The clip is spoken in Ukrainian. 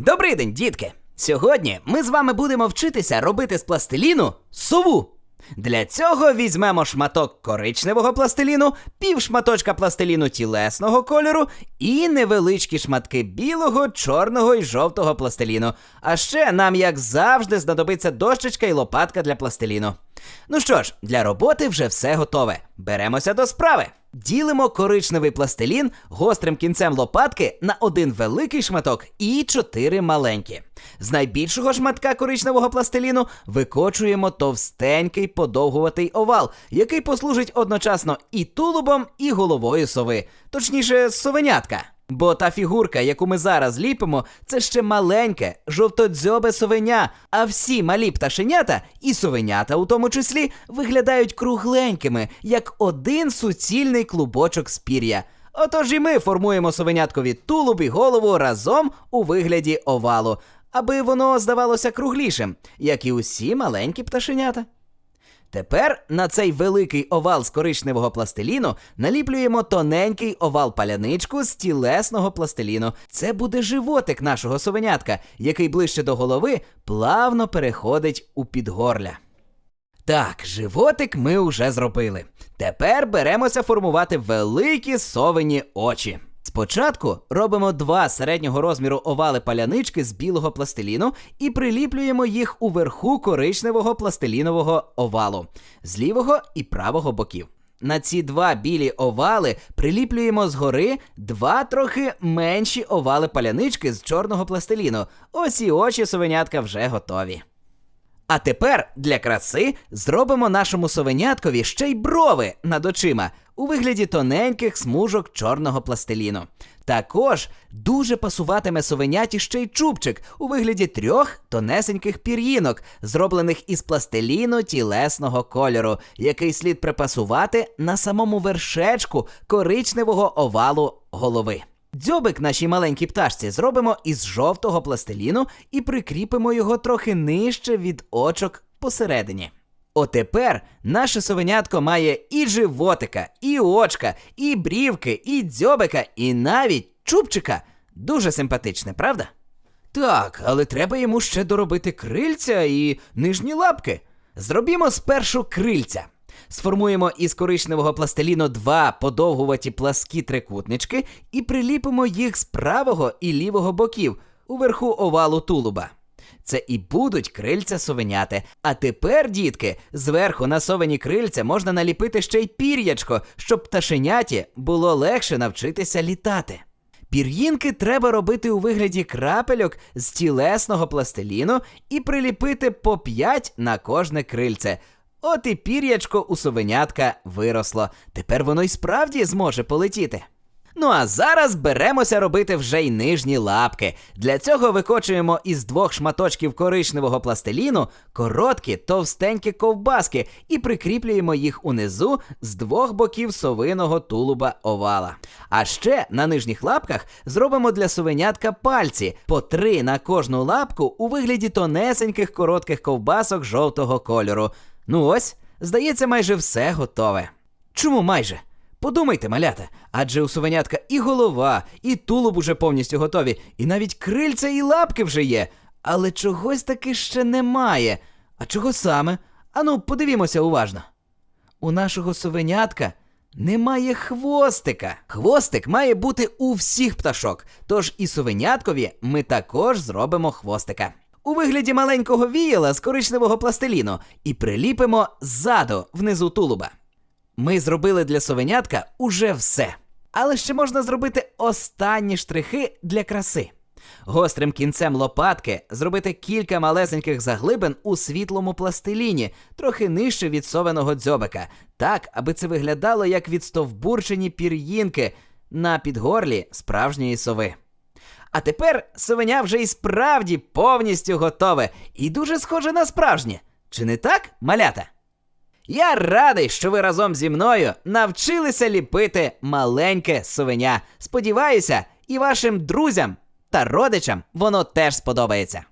Добрий день, дітки! Сьогодні ми з вами будемо вчитися робити з пластиліну сову. Для цього візьмемо шматок коричневого пластиліну, пів шматочка пластиліну тілесного кольору і невеличкі шматки білого, чорного і жовтого пластиліну. А ще нам, як завжди, знадобиться дощечка і лопатка для пластиліну. Ну що ж, для роботи вже все готове. Беремося до справи. Ділимо коричневий пластилін гострим кінцем лопатки на один великий шматок і чотири маленькі. З найбільшого шматка коричневого пластиліну викочуємо товстенький подовгуватий овал, який послужить одночасно і тулубом, і головою сови, точніше, совенятка. Бо та фігурка, яку ми зараз ліпимо, це ще маленьке, жовтодзьобе совеня, а всі малі пташенята, і совенята у тому числі, виглядають кругленькими, як один суцільний клубочок з пір'я. Отож і ми формуємо совеняткові тулуб і голову разом у вигляді овалу, аби воно здавалося круглішим, як і усі маленькі пташенята. Тепер на цей великий овал з коричневого пластиліну наліплюємо тоненький овал паляничку з тілесного пластиліну. Це буде животик нашого совенятка, який ближче до голови плавно переходить у підгорля. Так, животик ми вже зробили. Тепер беремося формувати великі совені очі. Спочатку робимо два середнього розміру овали палянички з білого пластиліну і приліплюємо їх уверху коричневого пластилінового овалу з лівого і правого боків. На ці два білі овали приліплюємо згори два трохи менші овали палянички з чорного пластиліну. Ось і очі совенятка вже готові. А тепер для краси зробимо нашому совеняткові ще й брови над очима у вигляді тоненьких смужок чорного пластиліну. Також дуже пасуватиме совеняті ще й чубчик у вигляді трьох тонесеньких пір'їнок, зроблених із пластиліну тілесного кольору, який слід припасувати на самому вершечку коричневого овалу голови. Дзьобик нашій маленькій пташці зробимо із жовтого пластиліну і прикріпимо його трохи нижче від очок посередині. Отепер наше совенятко має і животика, і очка, і брівки, і дзьобика, і навіть чубчика. Дуже симпатичне, правда? Так, але треба йому ще доробити крильця і нижні лапки. Зробімо спершу крильця. Сформуємо із коричневого пластиліну два подовгуваті пласкі трикутнички і приліпимо їх з правого і лівого боків уверху овалу тулуба. Це і будуть крильця совеняти. А тепер, дітки, зверху на совені крильця можна наліпити ще й пір'ячко, щоб пташеняті було легше навчитися літати. Пір'їнки треба робити у вигляді крапельок з тілесного пластиліну і приліпити по 5 на кожне крильце. От і пір'ячко у совенятка виросло. Тепер воно й справді зможе полетіти. Ну а зараз беремося робити вже й нижні лапки. Для цього викочуємо із двох шматочків коричневого пластиліну короткі товстенькі ковбаски і прикріплюємо їх унизу з двох боків совиного тулуба овала. А ще на нижніх лапках зробимо для совенятка пальці по три на кожну лапку у вигляді тонесеньких коротких ковбасок жовтого кольору. Ну ось, здається, майже все готове. Чому майже? Подумайте, малята, адже у совенятка і голова, і тулуб уже повністю готові, і навіть крильця і лапки вже є. Але чогось таки ще немає. А чого саме? Ану, подивімося уважно. У нашого совенятка немає хвостика. Хвостик має бути у всіх пташок, тож і совеняткові ми також зробимо хвостика. У вигляді маленького віяла з коричневого пластиліну і приліпимо ззаду внизу тулуба. Ми зробили для совенятка уже все. Але ще можна зробити останні штрихи для краси. Гострим кінцем лопатки зробити кілька малесеньких заглибин у світлому пластиліні, трохи нижче від совеного дзьобика, так, аби це виглядало як відстовбурчені пір'їнки на підгорлі справжньої сови. А тепер совеня вже і справді повністю готове і дуже схоже на справжнє. Чи не так, малята? Я радий, що ви разом зі мною навчилися ліпити маленьке совеня. Сподіваюся, і вашим друзям та родичам воно теж сподобається.